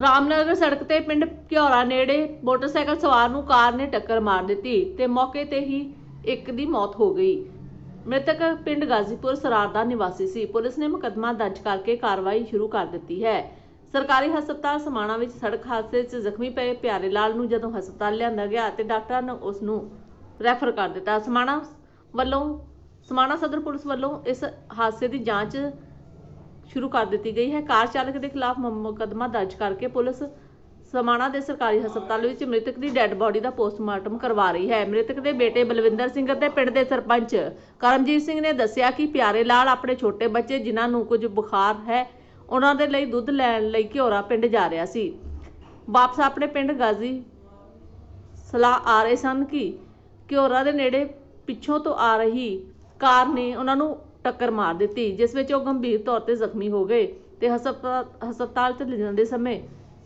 ਰਾਮਨਗਰ ਸੜਕ ਤੇ ਪਿੰਡ ਘਿਓਰਾ ਨੇੜੇ ਮੋਟਰਸਾਈਕਲ ਸਵਾਰ ਨੂੰ ਕਾਰ ਨੇ ਟੱਕਰ ਮਾਰ ਦਿੱਤੀ ਤੇ ਮੌਕੇ ਤੇ ਹੀ ਇੱਕ ਦੀ ਮੌਤ ਹੋ ਗਈ। ਮ੍ਰਿਤਕ ਪਿੰਡ ਗਾਜ਼ੀਪੁਰ ਸਰਾਰ ਦਾ ਨਿਵਾਸੀ ਸੀ। ਪੁਲਿਸ ਨੇ ਮੁਕੱਦਮਾ ਦਰਜ ਕਰਕੇ ਕਾਰਵਾਈ ਸ਼ੁਰੂ ਕਰ ਦਿੱਤੀ ਹੈ। ਸਰਕਾਰੀ ਹਸਪਤਾਲ ਸਮਾਣਾ ਵਿੱਚ ਸੜਕ ਹਾਦਸੇ 'ਚ ਜ਼ਖਮੀ ਪਏ ਪਿਆਰੇ ਲਾਲ ਨੂੰ ਜਦੋਂ ਹਸਪਤਾਲ ਲਿਆਂਦਾ ਗਿਆ ਤੇ ਡਾਕਟਰਾਂ ਨੇ ਉਸ ਨੂੰ ਰੈਫਰ ਕਰ ਦਿੱਤਾ। ਸਮਾਣਾ ਵੱਲੋਂ, ਸਮਾਣਾ ਸਦਰ ਪੁਲਿਸ ਵੱਲੋਂ ਇਸ ਹਾਦਸੇ ਦੀ ਜਾਂਚ ਸ਼ੁਰੂ ਕਰ ਦਿੱਤੀ ਗਈ ਹੈ। ਕਾਰ ਚਾਲਕ ਦੇ ਖਿਲਾਫ ਮੁਕੱਦਮਾ ਦਰਜ ਕਰਕੇ ਪੁਲਿਸ ਸਮਾਣਾ ਦੇ ਸਰਕਾਰੀ ਹਸਪਤਾਲ ਵਿੱਚ ਮ੍ਰਿਤਕ ਦੀ ਡੈੱਡ ਬਾਡੀ ਦਾ ਪੋਸਟਮਾਰਟਮ ਕਰਵਾ ਰਹੀ ਹੈ। ਮ੍ਰਿਤਕ ਦੇ ਬੇਟੇ ਬਲਵਿੰਦਰ ਸਿੰਘ ਅਤੇ ਪਿੰਡ ਦੇ ਸਰਪੰਚ ਕਰਮਜੀਤ ਸਿੰਘ ਨੇ ਦੱਸਿਆ ਕਿ ਪਿਆਰੇ ਲਾਲ ਆਪਣੇ ਛੋਟੇ ਬੱਚੇ ਜਿਨ੍ਹਾਂ ਨੂੰ ਕੁਝ ਬੁਖਾਰ ਹੈ, ਉਹਨਾਂ ਦੇ ਲਈ ਦੁੱਧ ਲੈਣ ਲਈ ਘਿਓਰਾ ਪਿੰਡ ਜਾ ਰਿਹਾ ਸੀ। ਵਾਪਸ ਆਪਣੇ ਪਿੰਡ ਗਾਜ਼ੀ ਸਲਾਹ ਆ ਰਹੇ ਸਨ ਕਿ ਘਿਓਰਾ ਦੇ ਨੇੜੇ ਪਿੱਛੋਂ ਤੋਂ ਆ ਰਹੀ ਕਾਰ ਨੇ ਉਹਨਾਂ ਨੂੰ ਟੱਕਰ ਮਾਰ ਦਿੱਤੀ, ਜਿਸ ਵਿੱਚ ਉਹ ਗੰਭੀਰ ਤੌਰ ਤੇ ਜ਼ਖਮੀ ਹੋ ਗਏ ਤੇ ਹਸਪਤਾਲ ਹਸਪਤਾਲ 'ਚ ਲਿਜਾਂਦੇ ਸਮੇਂ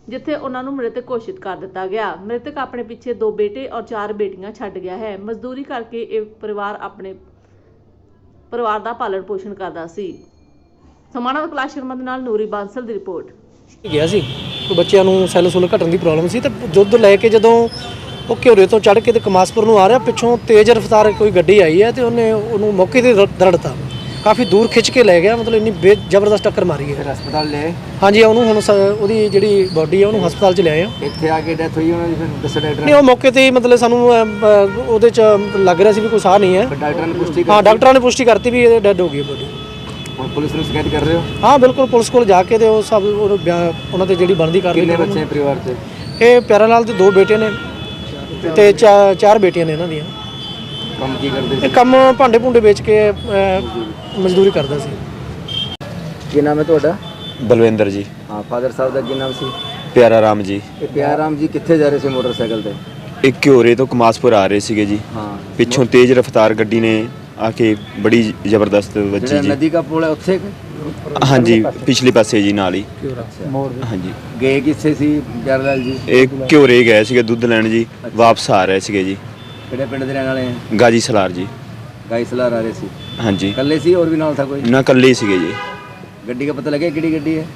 ਜਿੱਥੇ ਉਹਨਾਂ ਨੂੰ ਮ੍ਰਿਤਕ ਘੋਸ਼ਿਤ ਕਰ ਦਿੱਤਾ ਗਿਆ। ਮ੍ਰਿਤਕ ਆਪਣੇ ਪਿੱਛੇ ਦੋ ਬੇਟੇ ਔਰ ਚਾਰ ਬੇਟੀਆਂ ਛੱਡ ਗਿਆ ਹੈ। ਮਜ਼ਦੂਰੀ ਕਰਕੇ ਇਹ ਪਰਿਵਾਰ ਆਪਣੇ ਪਰਿਵਾਰ ਦਾ ਪਾਲਣ ਪੋਸ਼ਣ ਕਰਦਾ ਸੀ। ਸਮਾਣਾ ਵਿਕਾਸ ਸ਼ਰਮਾ ਦੇ ਨਾਲ ਨੂਰੀ ਬਾਂਸਲ ਦੀ ਰਿਪੋਰਟ। ਗਿਆ ਸੀ? ਬੱਚਿਆਂ ਨੂੰ ਸੈੱਲ ਸੁੱਲ ਘਟਣ ਦੀ ਪ੍ਰੋਬਲਮ ਸੀ? ਤੇ ਦੁੱਧ ਲੈ ਕੇ ਜਦੋਂ ਉਹ ਘਿਓਰੇ ਤੋਂ ਚੜ੍ਹ ਕੇ ਤੇ ਕਮਾਸਪੁਰ ਨੂੰ ਆ ਰਿਹਾ, ਪਿੱਛੋਂ ਤੇਜ਼ ਰਫ਼ਤਾਰ ਕੋਈ ਗੱਡੀ ਆਈ ਹੈ ਤੇ ਉਹਨੇ ਉਹਨੂੰ ਮੌਕੇ ਤੇ ਦੜਤਾ ਕਾਫੀ ਦੂਰ ਖਿੱਚ ਕੇ ਲੈ ਗਿਆ ਮਤਲਬ ਇੰਨੀ ਬੇ ਜ਼ਬਰਦਸਤ ਟੱਕਰ ਮਾਰੀ ਹੈ। ਫਿਰ ਹਸਪਤਾਲ ਲੈ ਹਾਂਜੀ ਉਹਨੂੰ ਹੁਣ ਸ- ਉਹਦੀ ਜਿਹੜੀ ਬਾਡੀ ਹੈ ਉਹਨੂੰ ਹਸਪਤਾਲ 'ਚ ਲਿਆਏ ਆ। ਇੱਥੇ ਆ ਕੇ ਡੈਥ ਹੋਈ ਉਹਨਾਂ ਦੀ ਫਿਰ ਦੱਸਿਆ ਡਾਕਟਰ ਨਹੀਂ ਉਹ ਮੌਕੇ ਤੇ ਹੀ ਮਤਲਬ ਸਾਨੂੰ ਉਹਦੇ 'ਚ ਲੱਗ ਰਿਹਾ ਸੀ ਵੀ ਕੋਈ ਸਾਹ ਨਹੀਂ ਹੈ। ਫਿਰ ਡਾਕਟਰਾਂ ਨੇ ਪੁਸ਼ਟੀ ਹਾਂ ਕਰ ਡਾਕਟਰਾਂ ਨੇ ਪੁਸ਼ਟੀ ਕਰਤੀ ਵੀ ਇਹ ਡੈੱਡ ਹੋ ਗਈ ਬਾਡੀ ਹੁਣ ਪੁਲਿਸ ਨੂੰ ਸ਼ਿਕਾਇਤ ਕਰ ਰਹੇ ਹੋ? ਹਾਂ ਬਿਲਕੁਲ ਪੁਲਿਸ ਕੋਲ ਜਾ ਕੇ ਤੇ ਉਹ ਸਭ ਉਹਨੂੰ ਬਿਆਨ- ਉਹਨਾਂ ਤੇ ਜਿਹੜੀ ਬਣਦੀ ਕਾਰਵਾਈ ਕਿੰਨੇ। ਬੱਚੇ ਪਰਿਵਾਰ ਤੇ ਇਹ ਪਿਆਰਾ ਲਾਲ ਦੇ ਦੋ ਬੇਟੇ ਨੇ ਤੇ ਚਾ- ਚਾਰ ਬੇਟੀਆਂ ਨੇ ਇਹਨਾਂ ਦੀਆਂ। ਕੰਮ ਕੀ ਕਰਦੇ ਇਹ ਕੰਮ ਭਾਂਡੇ ਭੁੰਡੇ ਵੇਚ ਕੇ ਅਹ, ਮਜ਼ਦੂਰੀ ਕਰਦਾ ਸੀ। ਕੀ ਨਾਮ ਹੈ ਤੁਹਾਡਾ? ਬਲਵਿੰਦਰ ਜੀ। ਹਾਂ ਫਾਦਰ ਸਾਹਿਬ ਦਾ ਕੀ ਨਾਮ ਸੀ? ਪਿਆਰਾ ਰਾਮ ਜੀ। ਇਹ ਪਿਆਰ ਰਾਮ ਜੀ ਕਿੱਥੇ ਜਾ ਰਹੇ ਸੀ ਮੋਟਰਸਾਈਕਲ ਤੇ? ਇੱਕ ਘਿਓਰੇ ਤੋਂ ਕਮਾਸਪੁਰ ਆ ਰਹੇ ਸੀਗੇ ਜੀ। ਹਾਂ। ਪਿੱਛੋਂ ਤੇਜ਼ ਰਫ਼ਤਾਰ ਗੱਡੀ ਨੇ ਆ ਕੇ ਬੜੀ ਜ਼ਬਰਦਸਤ ਵੱਜੀ ਜਿਹੜਾ ਜੀ। ਨਦੀ ਦਾ ਪੁਲ ਹੈ ਉੱਥੇ ਹਾਂਜੀ ਪਿਛਲੇ ਪਾਸੇ ਜੀ ਨਾਲ ਹੀ। ਹਾਂਜੀ। ਗਏ ਕਿੱਥੇ ਸੀ ਪਿਆਰ ਲਾਲ ਜੀ? ਇਹ ਘਿਓਰੇ ਗਏ ਸੀਗੇ ਦੁੱਧ ਲੈਣ ਜੀ ਵਾਪਸ ਆ ਰਹੇ ਸੀਗੇ ਜੀ। ਕਿਹੜੇ ਪਿੰਡ ਦੇ ਰਹਿਣ ਵਾਲੇ ਹੈ ਗਾਜੀ ਸਲਾਰ ਜੀ। ਗਾਈ ਸਲਾਰ ਆ ਰਹੇ ਸੀ। ਹਾਂਜੀ। ਇਕੱਲੇ ਸੀ ਹੋਰ ਵੀ ਨਾਲ ਥਾ ਕੋਈ? ਨਾ ਕੱਲੇ ਹੀ ਸੀਗੇ ਜੀ। ਗੱਡੀ ਦਾ ਪਤਾ ਲੱਗਿਆ ਕਿਹੜੀ ਗੱਡੀ ਹੈ?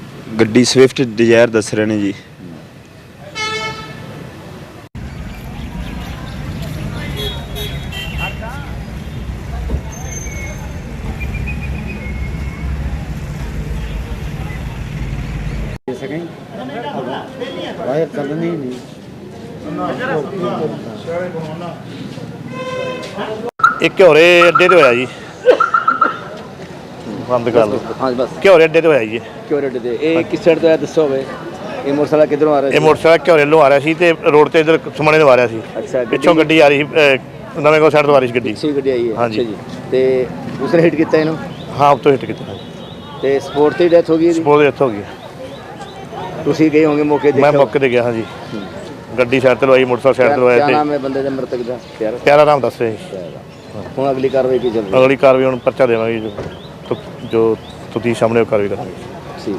ਗੱਡੀ ਸਵਿਫਟ ਡਿਜ਼ਾਇਰ ਦੱਸ ਰਹੇ ਨੇ ਜੀ। ਵਾਇਰ ਚੱਲਣੀ ਨਹੀਂ। ਇੱਕ ਘਿਓਰੇ ਅੱਡੇ ਤੇ ਹੋਇਆ ਜੀ। ਬੰਦ ਕਰ ਲਓ। ਹਾਂ ਬਸ। ਘਿਓਰੇ ਅੱਡੇ ਤੇ ਹੋਇਆ ਜੀ ਇਹ। ਕਿਉਂ ਰੇਟ ਦੇ ਇਹ ਕਿਸ ਸਾਈਡ ਤੋਂ ਆਇਆ ਦੱਸੋ ਹੋਵੇ ਇਹ ਮੋਟਰਸਾਈਕਲ ਕਿੱਧਰੋਂ ਆ ਰਿਹਾ ਇਹ ਮੋਟਰਸਾਈਕਲ ਘਿਓਰੇ ਵੱਲੋਂ ਆ ਰਿਹਾ ਸੀ ਤੇ ਰੋਡ ਤੇ ਇਧਰ ਸਮਾਣੇ ਨੂੰ ਆ ਰਿਹਾ ਸੀ। ਅੱਛਾ ਪਿੱਛੋਂ ਗੱਡੀ ਆ ਰਹੀ ਸੀ ਅਹ, ਨਵੇਂ ਕੋ ਸਾਈਡ ਤੋਂ ਆ ਰਹੀ ਸੀ ਗੱਡੀ। ਪਿੱਛੇ ਹੀ ਗੱਡੀ ਆਈ ਹੈ। ਹਾਂਜੀ। ਅੱਛਾ ਜੀ। ਤੇ ਦੂਸਰੇ ਹਿੱਟ ਕੀਤਾ ਇਹਨੂੰ? ਹਾਂ ਉਤੋਂ ਹਿੱਟ ਕੀਤਾ ਤੇ ਸਪੋਰਟ ਤੇ ਡੈਥ ਹੋ ਗਈ ਇਹਦੀ? ਸਪੋਰਟ ਦੇ ਇੱਥੋਂ ਹੋ ਗਿਆ ਤੁਸੀਂ ਗਏ ਹੋਗੇ ਮੌਕੇ ਮੈਂ ਦੇਖਿਆ ਮੌਕੇ ਤੇ ਗਿਆ ਹਾਂ ਜੀ ਗੱਡੀ ਸਾਈਡ ਤੇ ਲਵਾਈ ਮੋਟਰਸਾਈਕਲ ਸਾਈਡ ਤੇ ਕਿਆ ਲਵਾਇਆ ਨਾਮ ਹੈ ਬੰਦੇ ਦੇ ਮ੍ਰਿਤਕ ਦਾ? ਪਿਆਰ ਪਿਆਰਾ ਰਾਮ ਦੱਸ ਰਹੇ ਸੀ ਹੁਣ ਅਗਲੀ ਕਾਰਵਾਈ ਕੀ ਚੱਲ ਰਹੀ ਹੈ? ਅਗਲੀ ਕਾਰਵਾਈ ਹੁਣ ਪਰਚਾ ਦੇਵਾਂਗੇ ਜੋ ਜੋ ਤੁਸੀਂ ਸਾਹਮਣੇ ਉਹ ਕਾਰਵਾਈ ਕਰਾਂਗੇ। ਠੀਕ।